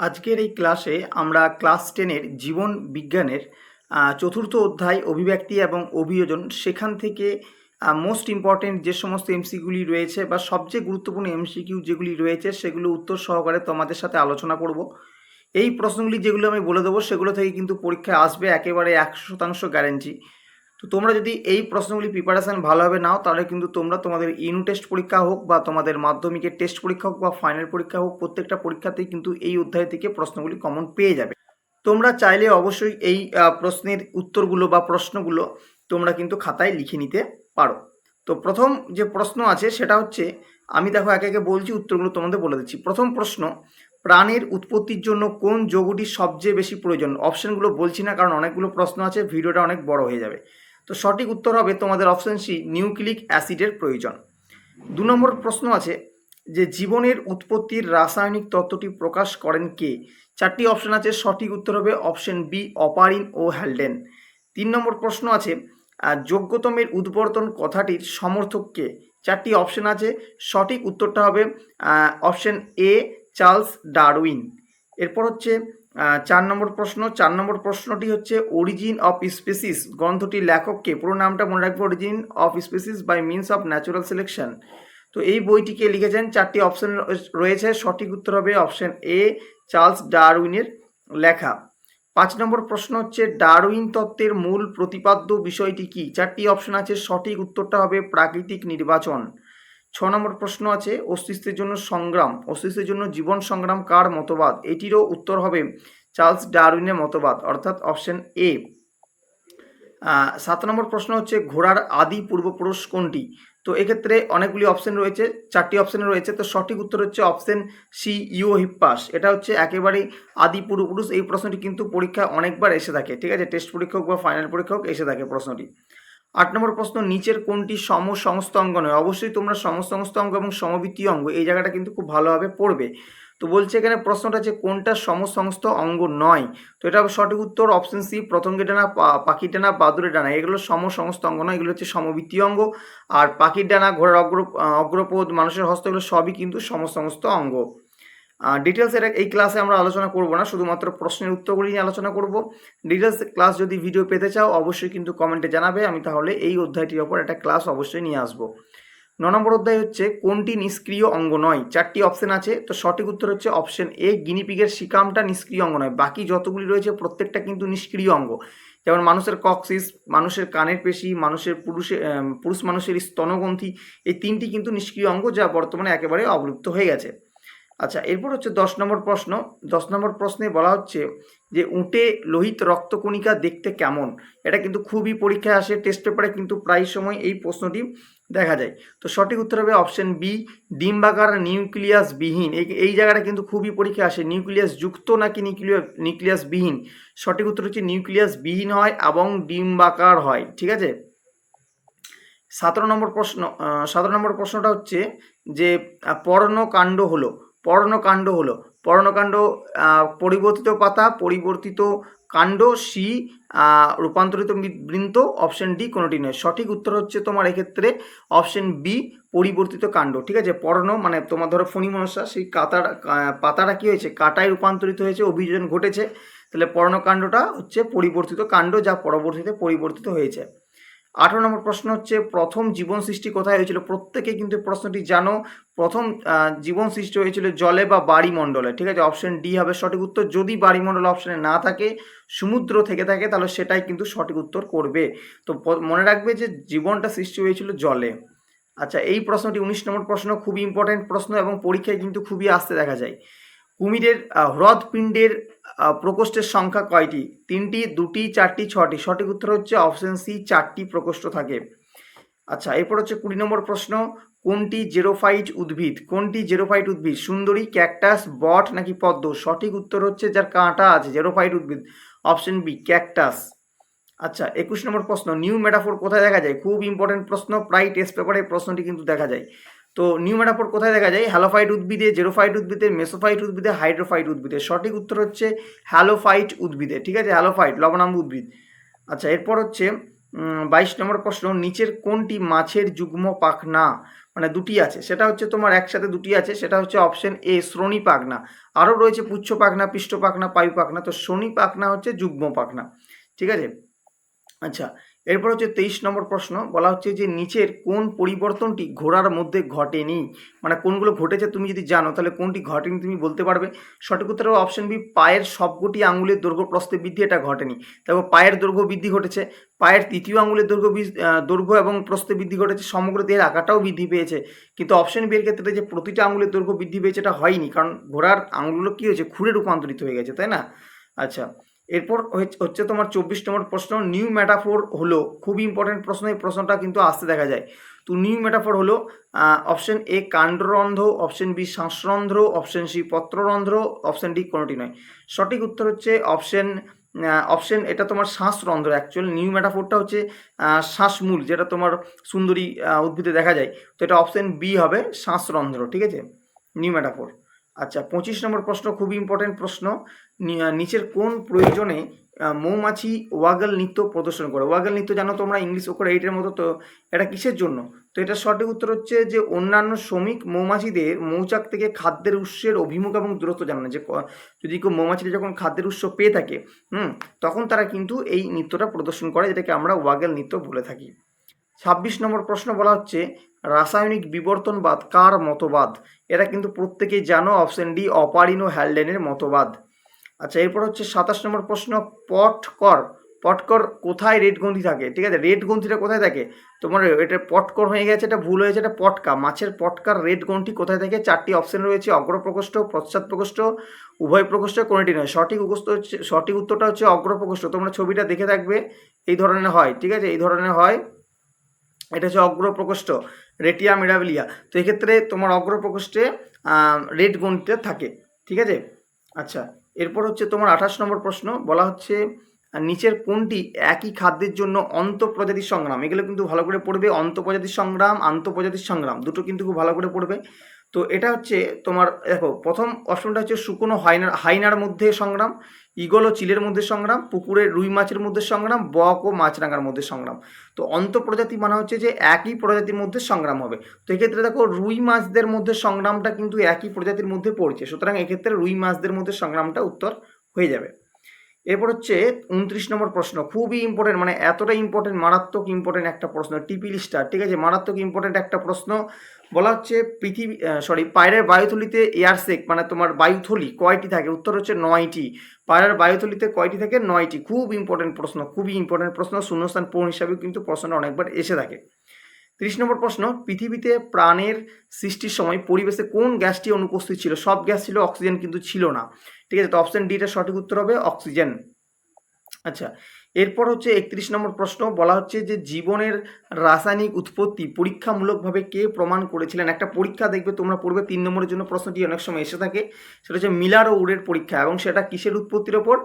আজকের এই ক্লাসে আমরা ক্লাস টেনের জীবন বিজ্ঞানের চতুর্থ অধ্যায় অভিব্যক্তি এবং অভিযোজন সেখান থেকে মোস্ট ইম্পর্টেন্ট যে সমস্ত এমসিগুলি রয়েছে বা সবচেয়ে গুরুত্বপূর্ণ এমসিকিউ যেগুলি রয়েছে সেগুলো উত্তর সহকারে তোমাদের সাথে আলোচনা করব। এই প্রশ্নগুলি যেগুলো আমি বলে দেবো সেগুলো থেকে কিন্তু পরীক্ষায় আসবে একেবারে একশো শতাংশ গ্যারেন্টি তো তোমরা যদি এই প্রশ্নগুলি প্রিপারেশান ভালোভাবে নাও, তাহলে কিন্তু তোমরা তোমাদের ইউনিট টেস্ট পরীক্ষা হোক বা তোমাদের মাধ্যমিকের টেস্ট পরীক্ষা হোক বা ফাইনাল পরীক্ষা হোক, প্রত্যেকটা পরীক্ষাতেই কিন্তু এই অধ্যায় থেকে প্রশ্নগুলি কমন পেয়ে যাবে। তোমরা চাইলে অবশ্যই এই প্রশ্নের উত্তরগুলো বা প্রশ্নগুলো তোমরা কিন্তু খাতায় লিখে নিতে পারো। তো প্রথম যে প্রশ্ন আছে, সেটা হচ্ছে, আমি দেখো একে একে বলছি, উত্তরগুলো তোমাদের বলে দিচ্ছি। প্রথম প্রশ্ন, প্রাণের উৎপত্তির জন্য কোন যৌগটি সবচেয়ে বেশি প্রয়োজন? অপশনগুলো বলছি না, কারণ অনেকগুলো প্রশ্ন আছে, ভিডিওটা অনেক বড় হয়ে যাবে। তো সঠিক উত্তর হবে তোমাদের অপশন সি নিউক্লিক অ্যাসিডের প্রয়োজন। দু নম্বর প্রশ্ন আছে যে জীবনের উৎপত্তির রাসায়নিক তত্ত্বটি প্রকাশ করেন কে? চারটি অপশন আছে, সঠিক উত্তর হবে অপশন বি অপারিন ও হ্যালডেন। তিন নম্বর প্রশ্ন আছে যোগ্যতমের উদ্বর্তন কথাটির সমর্থক কে? চারটি অপশন আছে, সঠিক উত্তরটা হবে অপশন এ চার্লস ডারউইন। এরপর হচ্ছে চার নম্বর প্রশ্ন, চার নম্বর প্রশ্নটি হচ্ছে অরিজিন অফ স্পেসিস গ্রন্থটির লেখককে, পুরো নামটা মনে রাখব origin of species by means of natural selection তো এই বইটিকে লিখেছেন, চারটি অপশন রয়েছে, সঠিক উত্তর হবে অপশন এ চার্লস ডারউইনের লেখা। পাঁচ নম্বর প্রশ্ন হচ্ছে, ডারউইন তত্ত্বের মূল প্রতিপাদ্য বিষয়টি কি? চারটি অপশন আছে, সঠিক উত্তরটা হবে প্রাকৃতিক নির্বাচন। ছ নম্বর প্রশ্ন আছে, অস্তিত্বের জন্য সংগ্রাম, অস্তিত্বের জন্য জীবন সংগ্রাম কার মতবাদ? এটিরও উত্তর হবে চার্লস ডারউইনের মতবাদ, অর্থাৎ অপশন এ। সাত নম্বর প্রশ্ন হচ্ছে, ঘোড়ার আদি পূর্বপুরুষ কোনটি? তো এক্ষেত্রে অনেকগুলি অপশন রয়েছে, চারটি অপশন রয়েছে, তো সঠিক উত্তর হচ্ছে অপশন সি, ইউ হিপ্পাস। এটা হচ্ছে একেবারে আদি পূর্বপুরুষ, এই প্রশ্নটি কিন্তু পরীক্ষায় অনেকবার এসে থাকে, ঠিক আছে? টেস্ট পরীক্ষা হোক বা ফাইনাল পরীক্ষা হোক, এসে থাকে প্রশ্নটি। আট নম্বর প্রশ্ন, নিচের কোনটি সম সমস্ত অঙ্গ নয়? অবশ্যই তোমরা সমস্ত অঙ্গ এবং সমবৃত্তীয় অঙ্গ, এই জায়গাটা কিন্তু খুব ভালোভাবে পড়বে। তো বলছে এখানে প্রশ্নটা যে কোনটা সমসমস্ত অঙ্গ নয়? তো এটা সঠিক উত্তর অপশন সি প্রথমকে ডানা পাখির ডানা বাদুরের ডানা। এগুলো সম সমস্ত অঙ্গ নয়, এগুলো হচ্ছে সমবৃত্তীয় অঙ্গ। আর পাখির ডানা, ঘোড়ার অগ্র অগ্রপদ মানুষের হস্ত এগুলো সবই কিন্তু সমসমস্ত অঙ্গ। ডিটেলস এটা এই ক্লাসে আমরা আলোচনা করব না, শুধুমাত্র প্রশ্নের উত্তরগুলি নিয়ে আলোচনা করব। ডিটেলস ক্লাস যদি ভিডিও পেতে চাও, অবশ্যই কিন্তু কমেন্টে জানাবে, আমি তাহলে এই অধ্যায়টির ওপর একটা ক্লাস অবশ্যই নিয়ে আসব। ন নম্বর অধ্যায় হচ্ছে, কোনটি নিষ্ক্রিয় অঙ্গ নয়? চারটি অপশন আছে, তো সঠিক উত্তর হচ্ছে অপশন এ গিনিপিগের শিকামটা নিষ্ক্রিয় অঙ্গ নয়। বাকি যতগুলি রয়েছে, প্রত্যেকটা কিন্তু নিষ্ক্রিয় অঙ্গ। যেমন মানুষের কক্সিস মানুষের কানের পেশি, মানুষের পুরুষের পুরুষ মানুষের স্তনগ্রন্থি, এই তিনটি কিন্তু নিষ্ক্রিয় অঙ্গ যা বর্তমানে একেবারে অবলুপ্ত হয়ে গেছে। আচ্ছা এরপর হচ্ছে দশ নম্বর প্রশ্ন। দশ নম্বর প্রশ্নে বলা হচ্ছে যে, উঁটে লোহিত রক্তকণিকা দেখতে কেমন? এটা কিন্তু খুবই পরীক্ষায় আসে টেস্ট পেপারে কিন্তু প্রায় সময় এই প্রশ্নটি দেখা যায়। তো সঠিক উত্তর হবে অপশন বি ডিম্বাকার নিউক্লিয়াস বিহীন। এই এই জায়গাটা কিন্তু খুবই পরীক্ষায় আসে, নিউক্লিয়াস যুক্ত নাকি নিউক্লিয়াস নিউক্লিয়াস বিহীন? সঠিক উত্তর হচ্ছে নিউক্লিয়াস বিহীন হয় এবং ডিম্বাকার হয়, ঠিক আছে? সতেরো নম্বর প্রশ্ন সতেরো নম্বর প্রশ্নটা হচ্ছে যে পর্ণকাণ্ড হলো। পর্ণকাণ্ড হলো। পর্ণকাণ্ড পরিবর্তিত পাতা, পরিবর্তিত কাণ্ড, সি রূপান্তরিত বৃন্ত, অপশন ডি কোনোটি নয়। সঠিক উত্তর হচ্ছে তোমার এক্ষেত্রে অপশন বি, পরিবর্তিত কাণ্ড। ঠিক আছে? পর্ণ মানে তোমার ধরো ফণি মনসা সেই কাতার পাতাটা কী হয়েছে? কাটায় রূপান্তরিত হয়েছে, অভিযোজন ঘটেছে। তাহলে পর্ণকাণ্ডটা হচ্ছে পরিবর্তিত কাণ্ড যা পরবর্তীতে পরিবর্তিত হয়েছে। আঠারো নম্বর প্রশ্ন হচ্ছে, প্রথম জীবন সৃষ্টি কোথায় হয়েছিল? প্রত্যেকে কিন্তু প্রশ্নটি জানো। প্রথম জীবন সৃষ্টি হয়েছিল জলে বা বাড়িমণ্ডলে। ঠিক আছে অপশন ডি হবে সঠিক উত্তর। যদি বাড়িমণ্ডল অপশনে না থাকে, সমুদ্র থেকে থাকে, তাহলে সেটাই কিন্তু সঠিক উত্তর করবে। তো মনে রাখবে যে জীবনটা সৃষ্টি হয়েছিল জলে। আচ্ছা এই প্রশ্নটি উনিশ নম্বর প্রশ্ন, খুবই ইম্পর্টেন্ট প্রশ্ন এবং পরীক্ষায় কিন্তু খুবই আসতে দেখা যায়। কুমিরের হ্রদপিণ্ডের প্রকোষ্ঠের সংখ্যা কয়টি? তিনটি, দুটি, চারটি, ছটি। সঠিক উত্তর হচ্ছে অপশন সি চারটি প্রকোষ্ঠ থাকে। আচ্ছা এরপর হচ্ছে কুড়ি নম্বর প্রশ্ন, কোনটি জেরোফাইট উদ্ভিদ? কোনটি জেরোফাইট উদ্ভিদ? সুন্দরী, ক্যাকটাস, বট নাকি পদ্ম? সঠিক উত্তর হচ্ছে যার কাঁটা আছে, জেরোফাইট উদ্ভিদ। Option B cactus. আচ্ছা একুশ নম্বর প্রশ্ন নিউ মেটাফোর কোথায় দেখা যায়? খুব ইম্পর্টেন্ট প্রশ্ন, প্রায় টেস্ট পেপারে প্রশ্নটি কিন্তু দেখা যায়। তো নিউ মেটাফোর কোথায় দেখা যায়? হ্যালোফাইট উদ্ভিদে, জেরোফাইট উদ্ভিদে, মেসোফাইট উদ্ভিদে, হাইড্রোফাইট উদ্ভিদে। সঠিক উত্তর হচ্ছে হ্যালোফাইট উদ্ভিদে, ঠিক আছে? হ্যালোফাইট লবণাম্ব উদ্ভিদ। আচ্ছা এরপর হচ্ছে বাইশ নম্বর প্রশ্ন, নিচের কোনটি মাছের যুগ্ম পাখনা? মানে দুটি আছে। সেটা হচ্ছে তোমার একসাথে দুটি আছে, সেটা হচ্ছে অপশন এ, শ্রোণী পাখনা। আরও রয়েছে পুচ্ছ পাখনা, পৃষ্ঠ পাখনা, পায়ু পাখনা। তো শনি পাখনা হচ্ছে যুগ্ম পাখনা, ঠিক আছে? আচ্ছা এরপর হচ্ছে তেইশ নম্বর প্রশ্ন, বলা হচ্ছে যে নিচের কোন পরিবর্তনটি ঘোড়ার মধ্যে ঘটেনি? মানে কোনগুলো ঘটেছে তুমি যদি জানো, তাহলে কোনটি ঘটেনি তুমি বলতে পারবে। সঠিক উত্তর অপশন বি পায়ের সবকটি আঙুলের দৈর্ঘ্য প্রস্থে বৃদ্ধি, এটা ঘটেনি। তারপর পায়ের দৈর্ঘ্য বৃদ্ধি ঘটেছে, পায়ের তৃতীয় আঙুলের দৈর্ঘ্য দৈর্ঘ্য এবং প্রস্থে বৃদ্ধি ঘটেছে, সমগ্র দেহের আকারটাও বৃদ্ধি পেয়েছে। কিন্তু অপশন বি এর ক্ষেত্রে যে প্রতিটা আঙুলের দৈর্ঘ্য বৃদ্ধি পেয়েছে, এটা হয়নি, কারণ ঘোড়ার আঙুলগুলো কী হয়েছে? খুঁড়ে রূপান্তরিত হয়ে গেছে, তাই না? আচ্ছা এরপর হচ্ছে- তোমার চব্বিশ নম্বর প্রশ্ন নিউ ম্যাটাফোর হলো খুব ইম্পর্টেন্ট প্রশ্ন, এই প্রশ্নটা কিন্তু আসতে দেখা যায়। তো নিউ ম্যাটাফোর হলো অপশন এ কাণ্ডরন্ধ্র অপশন বি শ্বাসরন্ধ্র অপশন সি পত্ররন্ধ্র অপশন ডি কোনোটি নয়। সঠিক উত্তর হচ্ছে অপশন অপশন এটা তোমার শ্বাসরন্ধ্র অ্যাকচুয়াল নিউ ম্যাটাফোরটা হচ্ছে শ্বাসমূল, যেটা তোমার সুন্দরী উদ্ভিদে দেখা যায়। তো এটা অপশন বি হবে শ্বাসরন্ধ্র, ঠিক আছে? নিউ ম্যাটাফোর আচ্ছা পঁচিশ নম্বর প্রশ্ন খুব ইম্পর্টেন্ট প্রশ্ন। নিচের কোন প্রয়োজনে মৌমাছি ওয়াগল নৃত্য প্রদর্শন করে? ওয়াগল নৃত্য জানো তোমরা ইংলিশ ওকর এইটের মতো, তো এটা কিসের জন্য? তো এটা সঠিক উত্তর হচ্ছে যে, অন্যান্য শ্রমিক মৌমাছিদের মৌচাক থেকে খাদ্যের উৎসের অভিমুখ এবং দূরত্ব জানানো যে যদি কেউ মৌমাছিরা যখন খাদ্যের উৎস পেয়ে থাকে, হুম, তখন তারা কিন্তু এই নৃত্যটা প্রদর্শন করে, যেটাকে আমরা ওয়াগেল নৃত্য বলে থাকি। ছাব্বিশ নম্বর প্রশ্ন বলা হচ্ছে, রাসায়নিক বিবর্তনবাদ কার মতবাদ? এটা কিন্তু প্রত্যেকেই জানো অপশন ডি অপারিনো হ্যালডেনের মতবাদ। আচ্ছা এরপর হচ্ছে সাতাশ নম্বর প্রশ্ন, পটকর পটকর কোথায় রেড গ্রন্থি থাকে? ঠিক আছে, রেড গ্রন্থিটা কোথায় থাকে? তোমার এটা পটকর হয়ে গেছে, এটা ভুল হয়েছে, এটা পটকা। মাছের পটকার রেড গ্রন্থি কোথায় থাকে? চারটি অপশন রয়েছে, অগ্রপ্রকোষ্ঠ পশ্চাৎ প্রকোষ্ঠ উভয় প্রকোষ্ঠ কোনটি নয়। সঠিক উত্তর হচ্ছে, সঠিক উত্তরটা হচ্ছে অগ্রপ্রকোষ্ঠ। তোমরা ছবিটা দেখে থাকবে, এই ধরনের হয়, ঠিক আছে? এই ধরনের হয় এটা হচ্ছে অগ্রপ্রকোষ্ঠ, রেটিয়া মিরাবিলিয়া। তো এক্ষেত্রে তোমার অগ্রপ্রকোষ্ঠে রেড গণটা থাকে, ঠিক আছে? আচ্ছা এরপর হচ্ছে তোমার আঠাশ নম্বর প্রশ্ন, বলা হচ্ছে নিচের কোনটি একই খাদ্যের জন্য অন্তঃপ্রজাতির সংগ্রাম? এগুলো কিন্তু ভালো করে পড়বে অন্তঃপ্রজাতির সংগ্রাম আন্তঃপ্রজাতির সংগ্রাম, দুটো কিন্তু খুব ভালো করে পড়বে। তো এটা হচ্ছে তোমার, দেখো, প্রথম অপশনটা হচ্ছে শুকনো হাইনার হাইনার মধ্যে সংগ্রাম, ইগল ও চিলের মধ্যে সংগ্রাম পুকুরের রুই মাছের মধ্যে সংগ্রাম, বক ও মাছরাঙার মধ্যে সংগ্রাম। তো অন্তঃপ্রজাতি মানে হচ্ছে যে একই প্রজাতির মধ্যে সংগ্রাম হবে। তো এক্ষেত্রে দেখো, রুই মাছদের মধ্যে সংগ্রামটা কিন্তু একই প্রজাতির মধ্যে পড়ছে। সুতরাং এক্ষেত্রে রুই মাছদের মধ্যে সংগ্রামটা উত্তর হয়ে যাবে। এরপর হচ্ছে উনত্রিশ নম্বর প্রশ্ন, খুবই ইম্পর্টেন্ট মানে এতটা ইম্পর্টেন্ট মারাত্মক ইম্পর্টেন্ট একটা প্রশ্ন, টিপি লিস্টার, ঠিক আছে? মারাত্মক ইম্পর্টেন্ট একটা প্রশ্ন। বলা হচ্ছে পৃথিবী সরি পায়রের বায়ুথলিতে এয়ারসেক মানে তোমার বায়ুথলি কয়টি থাকে? উত্তর হচ্ছে নয়টি। পায়রার বায়ুথলিতে কয়টি থাকে? নয়টি। খুব ইম্পর্টেন্ট প্রশ্ন, খুবই ইম্পর্টেন্ট প্রশ্ন, শূন্যস্থান পূরণ হিসাবেও কিন্তু প্রশ্নটা অনেকবার এসে থাকে। ত্রিশ নম্বর প্রশ্ন, পৃথিবীতে প্রাণের সৃষ্টির সময় পরিবেশে কোন গ্যাসটি অনুপস্থিত ছিল? সব গ্যাস ছিল, অক্সিজেন কিন্তু ছিল না। ঠিক আছে, তো অপশন ডিটা সঠিক উত্তর হবে অক্সিজেন। আচ্ছা এরপর হচ্ছে একত্রিশ নম্বর প্রশ্ন, বলা হচ্ছে যে জীবনের রাসায়নিক উৎপত্তি পরীক্ষামূলকভাবে কে প্রমাণ করেছিলেন? একটা পরীক্ষা দেখবে, তোমরা পড়বে, তিন নম্বরের জন্য প্রশ্নটি অনেক সময় এসে থাকে। সেটা হচ্ছে মিলার ও উডের পরীক্ষা, এবং সেটা কিসের উৎপত্তির ওপর?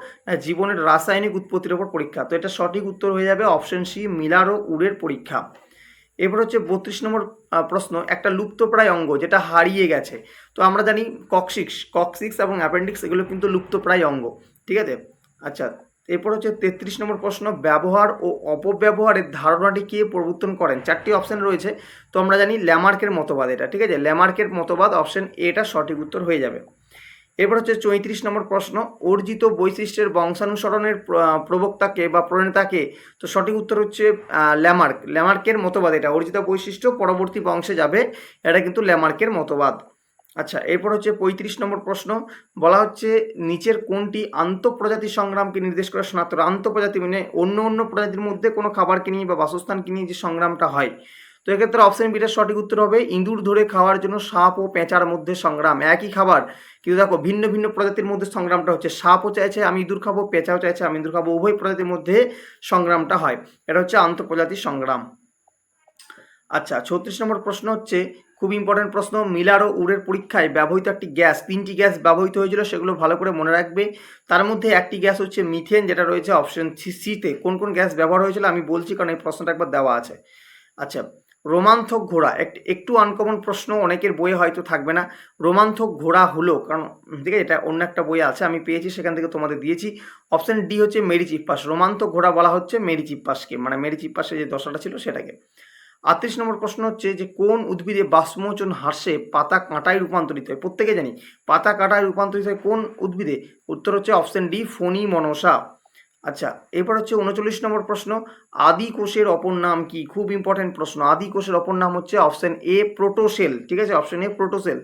জীবনের রাসায়নিক উৎপত্তির ওপর পরীক্ষা। তো এটা সঠিক উত্তর হয়ে যাবে অপশন সি, মিলার ও উডের পরীক্ষা। এরপর হচ্ছে বত্রিশ নম্বর প্রশ্ন, একটা লুপ্তপ্রায় অঙ্গ যেটা হারিয়ে গেছে। তো আমরা জানি কক্সিক্স কক্সিক্স এবং অ্যাপেন্ডিক্স এগুলো কিন্তু লুপ্তপ্রায় অঙ্গ, ঠিক আছে? আচ্ছা এরপর হচ্ছে তেত্রিশ নম্বর প্রশ্ন, ব্যবহার ও অপব্যবহারের ধারণাটি কে প্রবর্তন করেন? চারটি অপশন রয়েছে, তো আমরা জানি ল্যামার্কের মতবাদ এটা, ঠিক আছে? ল্যামার্কের মতবাদ অপশান এটা সঠিক উত্তর হয়ে যাবে। এরপর হচ্ছে চৌত্রিশ নম্বর প্রশ্ন, অর্জিত বৈশিষ্ট্যের বংশানুসরণের প্র- প্রবক্তাকে বা প্রণেতাকে, তো সঠিক উত্তর হচ্ছে ল্যামার্ক। ল্যামার্কের মতবাদ এটা, অর্জিত বৈশিষ্ট্য পরবর্তী বংশে যাবে, এটা কিন্তু ল্যামার্কের মতবাদ। আচ্ছা এরপর হচ্ছে পঁয়ত্রিশ নম্বর প্রশ্ন, বলা হচ্ছে নিচের কোনটি আন্তঃপ্রজাতি সংগ্রামকে নির্দেশ করে শনাক্ত? করে? আন্তঃপ্রজাতি মানে অন্য অন্য প্রজাতির মধ্যে কোনো খাবারকে নিয়ে বা বাসস্থানকে নিয়ে যে সংগ্রামটা হয়। তো এক্ষেত্রে অপশন বিটার সঠিক উত্তর হবে, ইঁদুর ধরে খাওয়ার জন্য সাপ ও পেঁচার মধ্যে সংগ্রাম। একই খাবার। কিন্তু দেখো, ভিন্ন ভিন্ন প্রজাতির মধ্যে সংগ্রামটা হচ্ছে, সাপও চাইছে আমি ইঁদুর খাব, পেঁচাও চাইছে আমি ইঁদুর খাব, উভয় প্রজাতির মধ্যে সংগ্রামটা হয়। এটা হচ্ছে আন্তঃপ্রজাতির সংগ্রাম। আচ্ছা ছত্রিশ নম্বর প্রশ্ন হচ্ছে, খুব ইম্পর্টেন্ট প্রশ্ন, মিলার ও উড়ের পরীক্ষায় ব্যবহৃত একটি গ্যাস, তিনটি গ্যাস ব্যবহৃত হয়েছিল সেগুলো ভালো করে মনে রাখবে। তার মধ্যে একটি গ্যাস হচ্ছে মিথেন, যেটা রয়েছে অপশন সিতে কোন কোন গ্যাস ব্যবহার হয়েছিল আমি বলছি, কারণ এই প্রশ্নটা একবার দেওয়া আছে। আচ্ছা রোমান্থক ঘোড়া। একটি আনকমন প্রশ্ন, অনেকের বইয়ে হয়তো থাকবে না। রোমান্থক ঘোড়া হলো, কারণ ঠিক আছে, এটা অন্য একটা বই আছে, আমি পেয়েছি, সেখান থেকে তোমাদের দিয়েছি। অপশন ডি হচ্ছে মেরি চিপ্পাস। রোমান্থক ঘোড়া বলা হচ্ছে মেরি চিপ্পাসকে মানে মেরি চিপ্পাসের যে দশাটা ছিল সেটাকে। আটত্রিশ নম্বর প্রশ্ন হচ্ছে যে, কোন উদ্ভিদে বাষ্পমোচন হ্রাসে পাতা কাঁটায় রূপান্তরিত হয়? প্রত্যেকে জানি, পাতা কাঁটায় রূপান্তরিত হয় কোন উদ্ভিদে? উত্তর হচ্ছে অপশন ডি ফণি মনসা আচ্ছা এরপর হচ্ছে উনচল্লিশ নম্বর প্রশ্ন, আদি কোষের অপর নাম কি? খুব ইম্পর্টেন্ট প্রশ্ন। আদি কোষের অপর নাম হচ্ছে অপশন এ প্রোটোসেল ঠিক আছে? অপশন এ প্রোটোসেল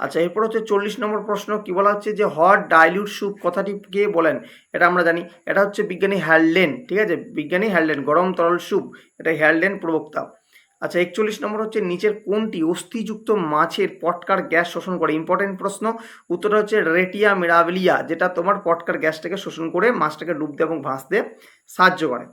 আচ্ছা এরপর হচ্ছে চল্লিশ নম্বর প্রশ্ন, কি বলা হচ্ছে যে হট ডাইলিউট স্যুপ কথাটি কে বলেন, এটা আমরা জানি, এটা হচ্ছে বিজ্ঞানী হ্যালডেন ঠিক আছে? বিজ্ঞানী হ্যালডেন গরম তরল স্যুপ এটা হ্যালডেন প্রবক্তা। আচ্ছা একচল্লিশ নম্বর হচ্ছে নিচের কোনটি অস্থিযুক্ত মাছের পটকার গ্যাস শোষণ করে? ইম্পর্টেন্ট প্রশ্ন। উত্তরটা হচ্ছে রেটিয়া মিরাবেলিয়া, যেটা তোমার পটকার গ্যাসটাকে শোষণ করে মাছটাকে ডুবতে এবং ভাসতে সাহায্য করে।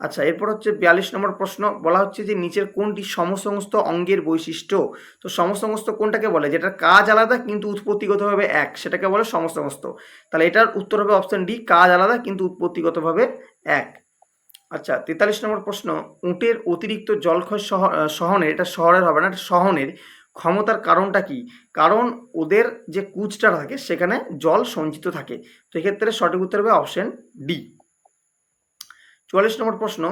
আচ্ছা এরপর হচ্ছে বিয়াল্লিশ নম্বর প্রশ্ন। বলা হচ্ছে যে নিচের কোনটি সমসমস্ত অঙ্গের বৈশিষ্ট্য? তো সমসমস্ত কোনটাকে বলে? যেটার কাজ আলাদা কিন্তু উৎপত্তিগতভাবে এক, সেটাকে বলে সমসমস্ত তাহলে এটার উত্তর হবে অপশন ডি, কাজ আলাদা কিন্তু উৎপত্তিগতভাবে এক। আচ্ছা তেতাল্লিশ নম্বর প্রশ্ন, উটের অতিরিক্ত জলক্ষয় সহ সহনের এটা শহরের হবে না, এটা সহনের ক্ষমতার কারণটা কি? কারণ ওদের যে কুচটা থাকে, সেখানে জল সঞ্চিত থাকে। তো এক্ষেত্রে সঠিক উত্তর হবে অপশন ডি। চুয়াল্লিশ নম্বর প্রশ্ন,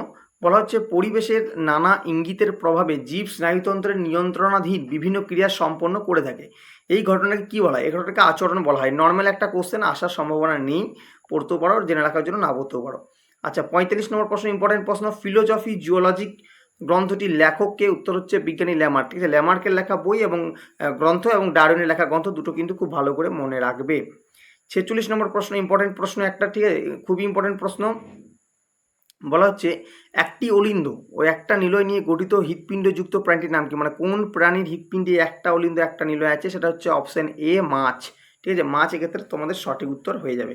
বলা হচ্ছে পরিবেশের নানা ইঙ্গিতের প্রভাবে জীব স্নায়ুতন্ত্রের নিয়ন্ত্রণাধীন বিভিন্ন ক্রিয়া সম্পন্ন করে থাকে। এই ঘটনাকে কি বলা হয়? এই ঘটনাকে আচরণ বলা হয়। নর্মাল একটা কোশ্চেন আসার সম্ভাবনা নেই, পড়তেও পারো, জেনে রাখার জন্য না পড়তেও পারো। আচ্ছা পঁয়তাল্লিশ নম্বর প্রশ্ন ইম্পর্টেন্ট প্রশ্ন ফিলোজফি জিওলজিক গ্রন্থটির লেখককে উত্তর হচ্ছে বিজ্ঞানী ল্যামার্ক ঠিক আছে ল্যামার্কের লেখা বই এবং গ্রন্থ এবং ডারউইনের লেখা গ্রন্থ দুটো কিন্তু খুব ভালো করে মনে রাখবে। ছেচল্লিশ নম্বর প্রশ্ন ইম্পর্টেন্ট প্রশ্ন একটা, ঠিক আছে খুবই ইম্পর্টেন্ট প্রশ্ন। বলা হচ্ছে, একটি অলিন্দ ও একটা নিলয় নিয়ে গঠিত হৃৎপিণ্ডযুক্ত প্রাণীটির নাম কি? মানে কোন প্রাণীর হৃৎপিণ্ডে একটা অলিন্দ, একটা নিলয় আছে? সেটা হচ্ছে অপশন এ মাছ। ঠিক আছে, মাছ এক্ষেত্রে তোমাদের সঠিক উত্তর হয়ে যাবে।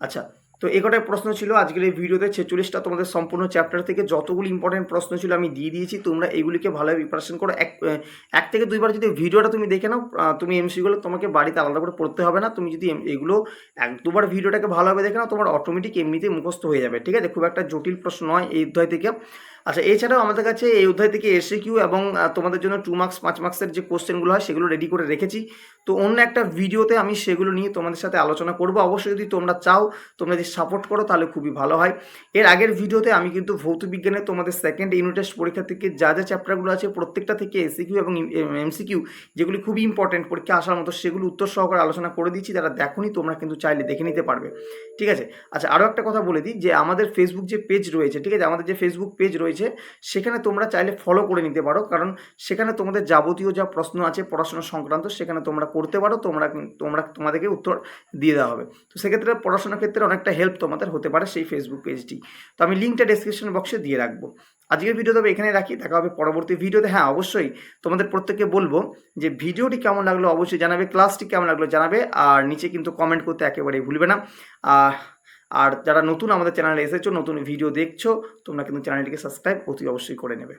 আচ্ছা তো এ কটাই প্রশ্ন ছিল। আজকের এই ভিডিওতে ছেচল্লিশটা তোমাদের সম্পূর্ণ চ্যাপ্টার থেকে যতগুলি ইম্পর্টেন্ট প্রশ্ন ছিল আমি দিয়ে দিয়েছি। তোমরা এগুলিকে ভালোভাবে প্রিপারেশন করো। এক এক থেকে দুইবার যদি ভিডিওটা তুমি দেখে নাও তুমি এমসিগুলো তোমাকে বাড়িতে আলাদা করে পড়তে হবে না। তুমি যদি এগুলো এক দুবার ভিডিওটাকে ভালোভাবে দেখে নাও, তোমার অটোমেটিক এমনিতেই মুখস্থ হয়ে যাবে। ঠিক আছে? খুব একটা জটিল প্রশ্ন নয় এই অধ্যায় থেকে। আচ্ছা এছাড়াও আমাদের কাছে এই অধ্যায় থেকে এসে কিউ এবং তোমাদের জন্য টু মার্কস পাঁচ মার্কসের যে কোশ্চেনগুলো হয়, সেগুলো রেডি করে রেখেছি। তো অন্য একটা ভিডিওতে আমি সেগুলো নিয়ে তোমাদের সাথে আলোচনা করব। অবশ্যই যদি তোমরা চাও, তোমরা যদি সাপোর্ট করো, তাহলে খুবই ভালো হয়। এর আগের ভিডিওতে আমি কিন্তু ভৌত বিজ্ঞানের তোমাদের সেকেন্ড ইউনিট টেস্ট পরীক্ষা থেকে যা যা চ্যাপ্টারগুলো আছে, প্রত্যেকটা থেকে এসিকিউ এবং এমসিকিউ যেগুলি খুবই ইম্পর্টেন্ট পরীক্ষা আসার মতো, সেগুলো উত্তর সহকারে আলোচনা করে দিচ্ছি। যারা দেখোনি, তোমরা কিন্তু চাইলে দেখে নিতে পারবে। ঠিক আছে? আচ্ছা আরও একটা কথা বলে দিই যে, আমাদের ফেসবুক যে পেজ রয়েছে, ঠিক আছে? আমাদের যে ফেসবুক পেজ রয়েছে সেখানে তোমরা চাইলে ফলো করে নিতে পারো। কারণ সেখানে তোমাদের যাবতীয় যা প্রশ্ন আছে, পড়াশোনা সংক্রান্ত, সেখানে তোমরা করতে পারো, তোমরা তোমরা, তোমাদেরকে উত্তর দিয়ে দেওয়া হবে। তো সেক্ষেত্রে পড়াশোনার ক্ষেত্রে অনেকটা হেল্প তোমাদের হতে পারে সেই ফেসবুক পেজটি তো আমি লিঙ্কটা ডেসক্রিপশন বক্সে দিয়ে রাখব। আজকের ভিডিও তবে এখানে রাখি, দেখা হবে পরবর্তী ভিডিওতে হ্যাঁ অবশ্যই তোমাদের প্রত্যেককে বলব যে ভিডিওটি কেমন লাগল, অবশ্যই জানাবে ক্লাসটি কেমন লাগল জানাবে, আর নিচে কিন্তু কমেন্ট করতে একেবারেই ভুলবে না। আর যারা নতুন আমাদের চ্যানেলে এসেছ, নতুন ভিডিও দেখছ, তোমরা কিন্তু চ্যানেলটিকে সাবস্ক্রাইব অতি অবশ্যই করে নেবে।